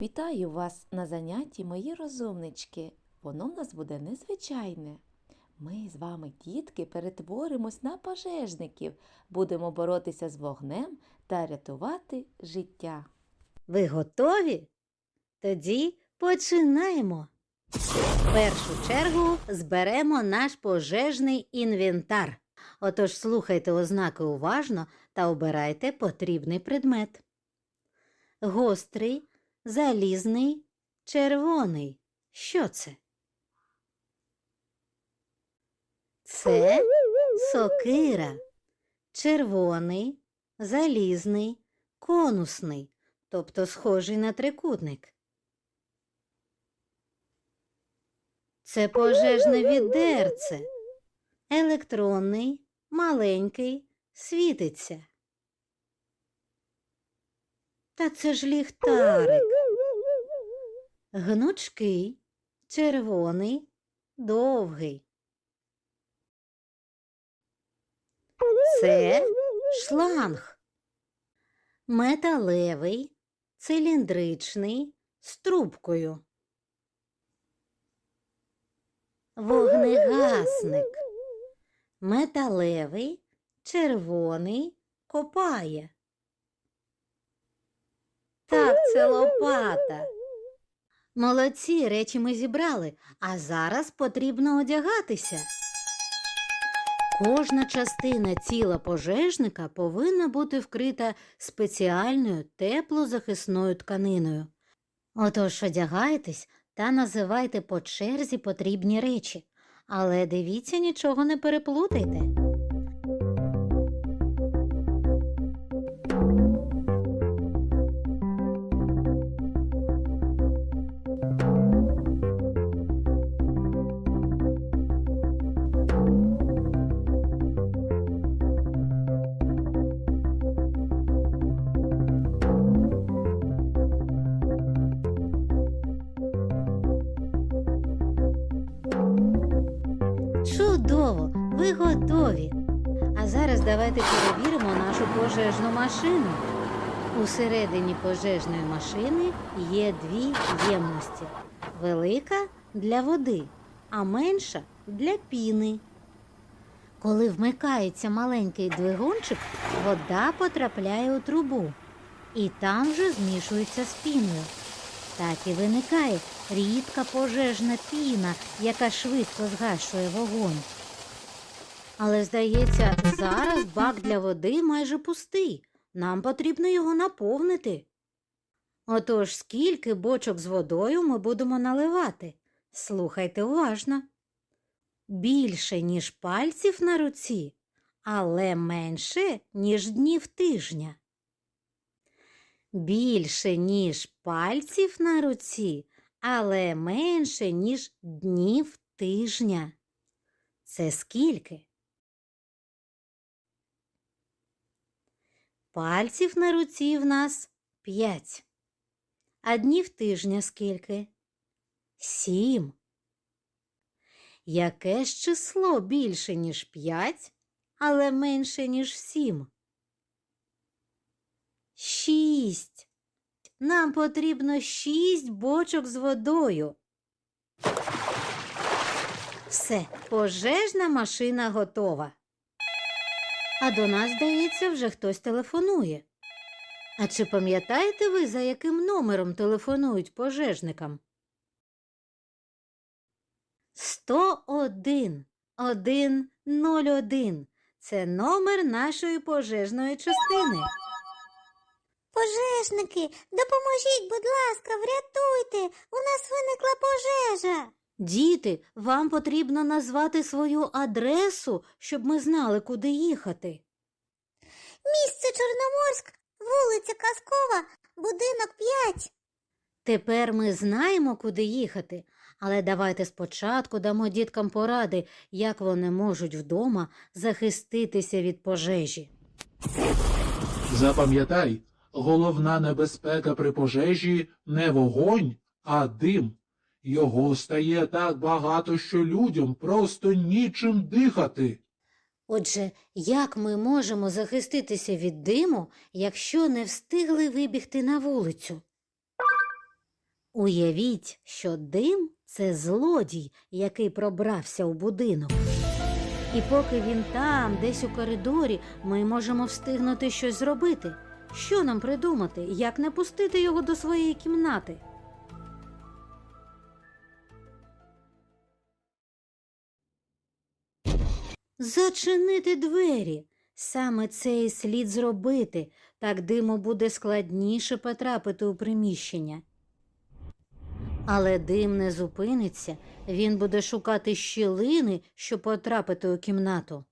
Вітаю вас на занятті, мої розумнички. Воно в нас буде незвичайне. Ми з вами, дітки, перетворимось на пожежників, будемо боротися з вогнем та рятувати життя. Ви готові? Тоді починаємо. В першу чергу зберемо наш пожежний інвентар. Отож слухайте ознаки уважно та обирайте потрібний предмет. Гострий, залізний, червоний. Що це? Це сокира. Червоний, залізний, конусний, тобто схожий на трикутник. Це пожежне відерце. Електронний, маленький, світиться. Та це ж ліхтарик. Гнучкий, червоний, довгий. Це шланг. Металевий, циліндричний, з трубкою. Вогнегасник. Металевий, червоний, копає. Так, це лопата. Молодці, речі ми зібрали, а зараз потрібно одягатися. Кожна частина тіла пожежника повинна бути вкрита спеціальною теплозахисною тканиною. Отож одягайтесь та називайте по черзі потрібні речі, але дивіться, нічого не переплутайте. Чудово! Ви готові. А зараз давайте перевіримо нашу пожежну машину. Усередині пожежної машини є дві ємності: велика для води, а менша для піни. Коли вмикається маленький двигунчик, вода потрапляє у трубу і там же змішується з піною. Так і виникає рідка пожежна піна, яка швидко згашує вогонь. Але, здається, зараз бак для води майже пустий. Нам потрібно його наповнити. Отож, скільки бочок з водою ми будемо наливати? Слухайте уважно. Більше, ніж пальців на руці, але менше, ніж днів тижня. Більше, ніж пальців на руці, але менше, ніж днів тижня. Це скільки? Пальців на руці в нас п'ять. А днів тижня скільки? Сім. Яке ж число більше, ніж п'ять, але менше, ніж сім? Шість. Нам потрібно шість бочок з водою. Все, пожежна машина готова. А до нас, здається, вже хтось телефонує. А чи пам'ятаєте ви, за яким номером телефонують пожежникам? 101 101 Це номер нашої пожежної частини. Пожежники, допоможіть, будь ласка, врятуйте. У нас виникла пожежа. Діти, вам потрібно назвати свою адресу, щоб ми знали, куди їхати. Місце Чорноморськ, вулиця Казкова, будинок 5. Тепер ми знаємо, куди їхати, але давайте спочатку дамо діткам поради, як вони можуть вдома захиститися від пожежі. Запам'ятай, головна небезпека при пожежі не вогонь, а дим. Його стає так багато, що людям просто нічим дихати. Отже, як ми можемо захиститися від диму, якщо не встигли вибігти на вулицю? Уявіть, що дим це злодій, який пробрався у будинок. І поки він там, десь у коридорі, ми можемо встигнути щось зробити. Що нам придумати, як не пустити його до своєї кімнати? Зачинити двері. Саме це і слід зробити, так диму буде складніше потрапити у приміщення. Але дим не зупиниться, він буде шукати щілини, щоб потрапити у кімнату.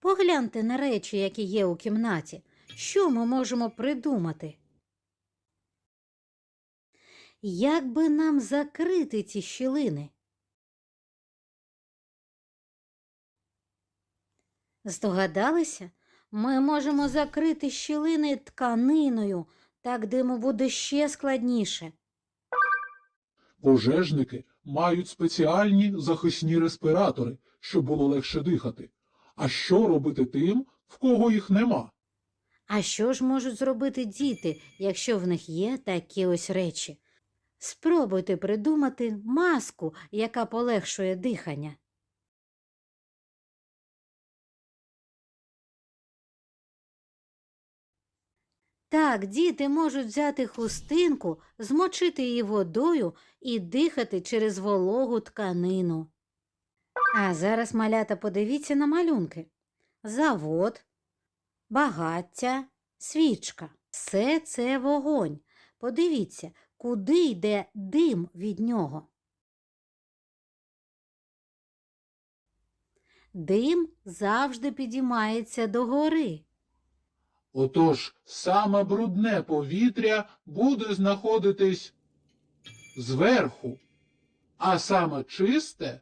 Погляньте на речі, які є у кімнаті. Що ми можемо придумати? Як би нам закрити ці щілини? Здогадалися? Ми можемо закрити щілини тканиною, так диму буде ще складніше. Пожежники мають спеціальні захисні респіратори, щоб було легше дихати. А що робити тим, в кого їх нема? А що ж можуть зробити діти, якщо в них є такі ось речі? Спробуйте придумати маску, яка полегшує дихання. Так, діти можуть взяти хустинку, змочити її водою і дихати через вологу тканину. А зараз, малята, подивіться на малюнки. Завод, багаття, свічка. Все це вогонь. Подивіться, куди йде дим від нього. Дим завжди підіймається догори. Отож, саме брудне повітря буде знаходитись зверху, а саме чисте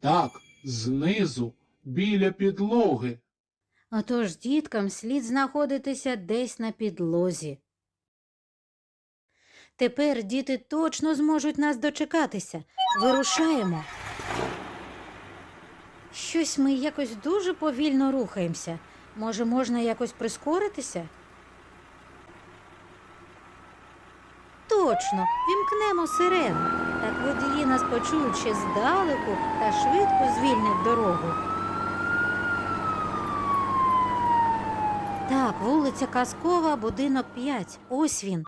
так, знизу, біля підлоги. Отож діткам слід знаходитися десь на підлозі. Тепер діти точно зможуть нас дочекатися. Вирушаємо. Щось ми якось дуже повільно рухаємося. Може, можна якось прискоритися? Точно, вімкнемо сирену. Так водії нас почують ще здалеку та швидко звільнять дорогу. Так, вулиця Казкова, будинок 5. Ось він.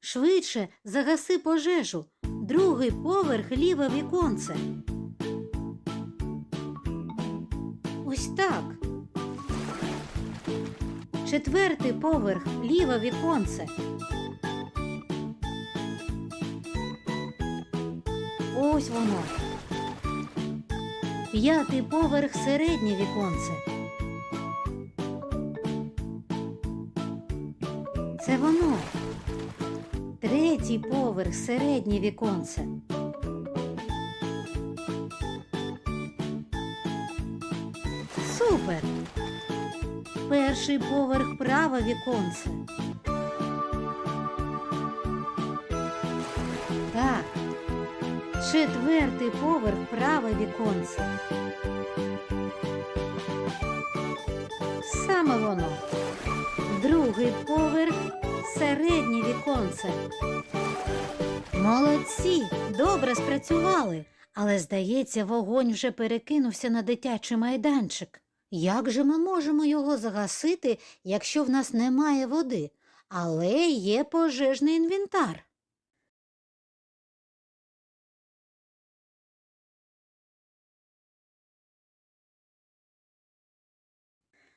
Швидше загаси пожежу. Другий поверх ліве віконце. Ось так. Четвертий поверх ліве віконце. Ось воно. П'ятий поверх середнє віконце. Третій поверх середнє віконце. Супер. Перший поверх праве віконце. Так. Четвертий поверх праве віконце. Саме воно. Другий поверх середнє віконце. Молодці, добре спрацювали. Але, здається, вогонь вже перекинувся на дитячий майданчик. Як же ми можемо його загасити, якщо в нас немає води, але є пожежний інвентар?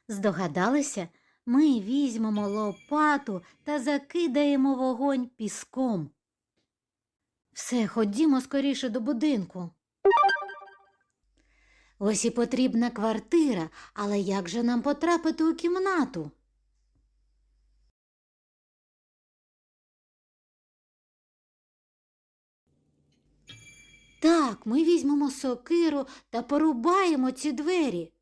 Здогадалися? Ми візьмемо лопату та закидаємо вогонь піском. Все, ходімо скоріше до будинку. Ось і потрібна квартира, але як же нам потрапити у кімнату? Так, ми візьмемо сокиру та порубаємо ці двері.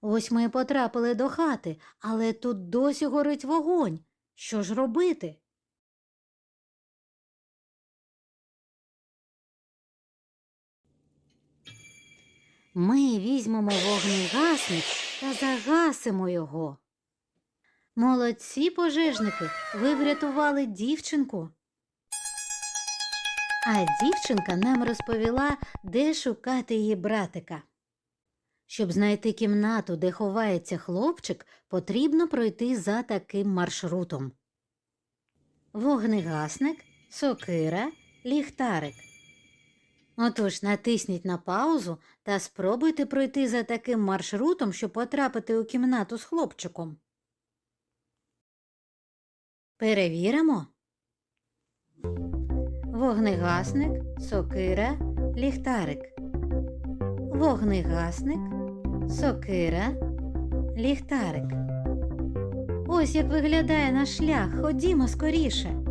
Ось ми і потрапили до хати, але тут досі горить вогонь. Що ж робити? Ми візьмемо вогнегасник та загасимо його. Молодці пожежники, ви врятували дівчинку. А дівчинка нам розповіла, де шукати її братика. Щоб знайти кімнату, де ховається хлопчик, потрібно пройти за таким маршрутом. Вогнегасник, сокира, ліхтарик. Отож натисніть на паузу та спробуйте пройти за таким маршрутом, щоб потрапити у кімнату з хлопчиком. Перевіримо. Вогнегасник, сокира, ліхтарик. Вогнегасник, сокира, ліхтарик. Ось як виглядає наш шлях. Ходімо скоріше.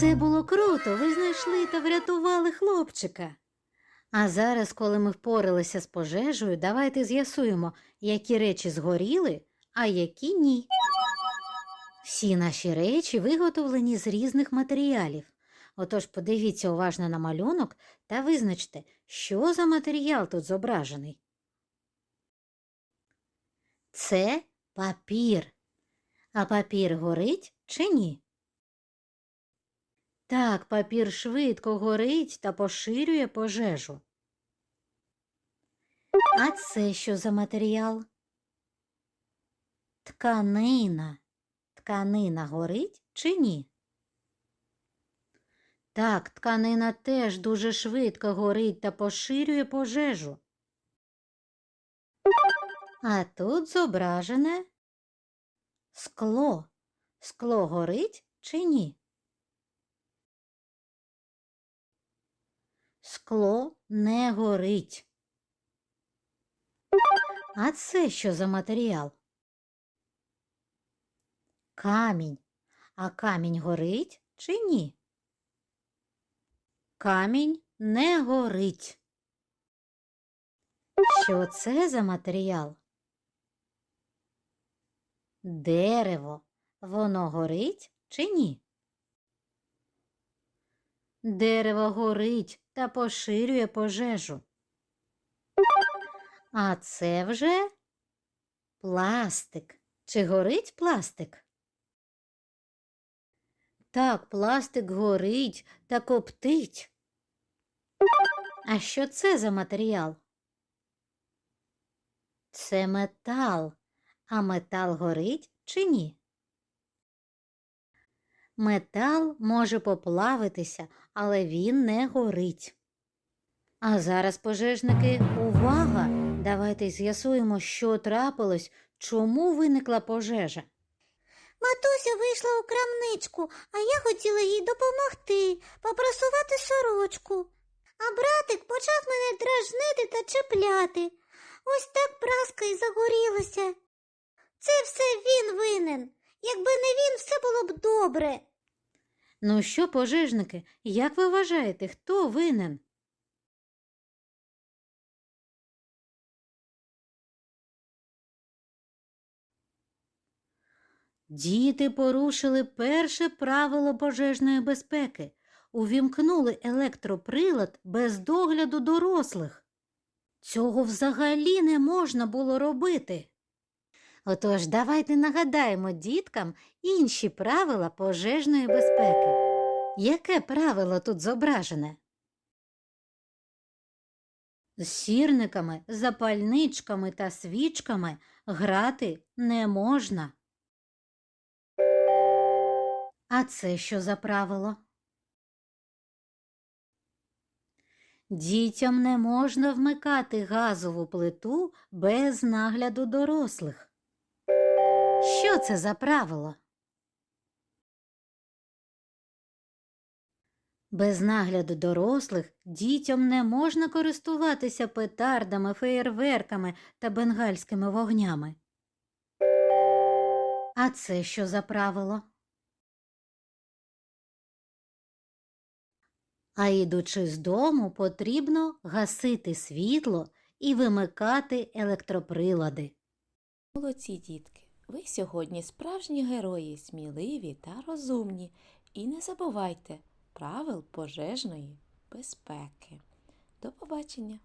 Це було круто. Ви знайшли та врятували хлопчика. А зараз, коли ми впоралися з пожежею, давайте з'ясуємо, які речі згоріли, а які ні. Всі наші речі виготовлені з різних матеріалів. Отож подивіться уважно на малюнок та визначте, що за матеріал тут зображений. Це папір. А папір горить чи ні? Так, папір швидко горить та поширює пожежу. А це що за матеріал? Тканина. Тканина горить чи ні? Так, тканина теж дуже швидко горить та поширює пожежу. А тут зображене скло. Скло горить чи ні? Скло не горить. А це що за матеріал? Камінь. А камінь горить чи ні? Камінь не горить. Що це за матеріал? Дерево. Воно горить чи ні? Дерево горить та поширює пожежу. А це вже пластик. Чи горить пластик? Так, пластик горить та коптить. А що це за матеріал? Це метал. А метал горить чи ні? Метал може поплавитися, але він не горить. А зараз, пожежники, увага! Давайте з'ясуємо, що трапилось, чому виникла пожежа. Матуся вийшла у крамничку, а я хотіла їй допомогти, попросувати сорочку. А братик почав мене дражнити та чіпляти. Ось так праска і загорілася. Це все він винен. Якби не він, все було б добре. Ну що, пожежники, як ви вважаєте, хто винен? Діти порушили перше правило пожежної безпеки, увімкнули електроприлад без догляду дорослих. Цього взагалі не можна було робити. Отож, давайте нагадаємо діткам інші правила пожежної безпеки. Яке правило тут зображене? З сірниками, запальничками та свічками грати не можна. А це що за правило? Дітям не можна вмикати газову плиту без нагляду дорослих. Що це за правило? Без нагляду дорослих дітям не можна користуватися петардами, феєрверками та бенгальськими вогнями. А це що за правило? А ідучи з дому, потрібно гасити світло і вимикати електроприлади. Молодці дітки, ви сьогодні справжні герої, сміливі та розумні. І не забувайте, правил пожежної безпеки. До побачення!